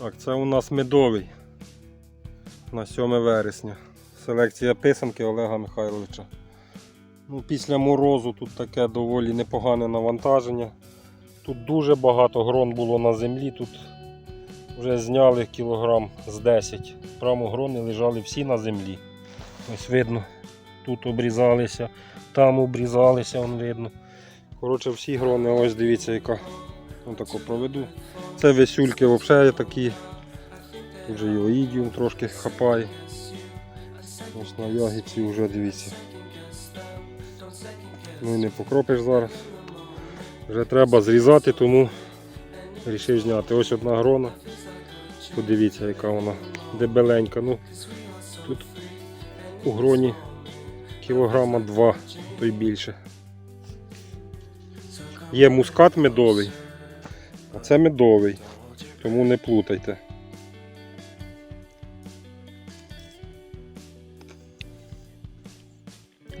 Так, це у нас медовий на 7 вересня. Селекція писанки Олега Михайловича. Ну, після морозу тут таке доволі непогане навантаження. Тут дуже багато грон було на землі. Тут вже зняли кілограм з 10. Прямо грони лежали всі на землі. Ось видно, тут обрізалися, там обрізалися, вон видно. Коротше, всі грони, ось дивіться, яка. Отако проведу. Це весюльки взагалі такі. Тут же і оїдіум трошки хапає. Ось на ягідці вже дивіться. Ну і не покропиш зараз. Вже треба зрізати, тому вирішив зняти. Ось одна грона. Подивіться, яка вона дебеленька. Ну, тут у гроні кілограма два, то й більше. Є мускат медовий, а це медовий, тому не плутайте.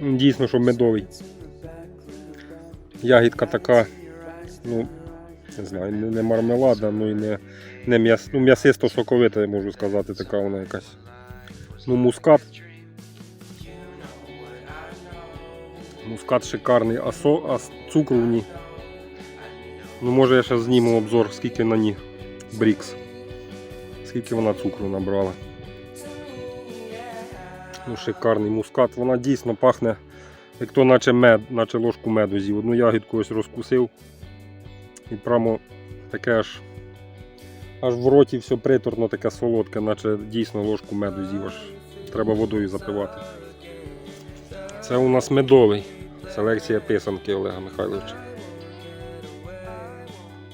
Дійсно, що медовий. Ягідка така, ну, не знаю, не, мармеладна, ну і не, не м'яс, ну, м'ясисто соковита, я можу сказати, така вона якась. Ну, мускат. Мускат шикарний, а, со, а цукру в ній. Ну, може я ще зніму обзор, скільки на ній брікс. Скільки вона цукру набрала. Ну, шикарний мускат. Вона дійсно пахне, як то наче мед, наче ложку меду з'їв. Одну ягідку ось розкусив. І прямо таке аж, аж в роті все приторно, таке солодке, наче дійсно ложку меду з'їв. Аж треба водою запивати. Це у нас медовий. Селекція писанки Олега Михайловича.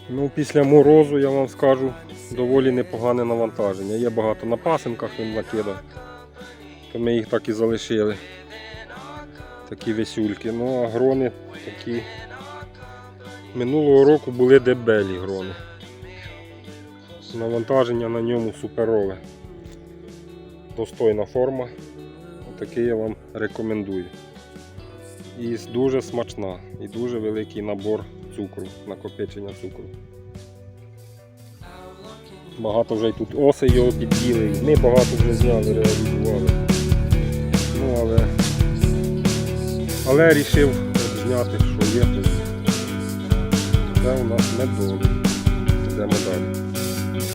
Ну, після морозу, я вам скажу, доволі непогане навантаження. Є багато на пасинках він накидав. То ми їх так і залишили. Такі весюльки. Ну а грони такі. Минулого року були дебелі грони. Навантаження на ньому суперове. Достойна форма. Отакий я вам рекомендую. І дуже смачна, і дуже великий набор цукру, накопичення цукру. Багато вже й тут оси його під'їли, ми багато вже зняли, реалізували. Ну, але, але рішив зняти, що є тут. Це у нас медовий. Йдемо далі.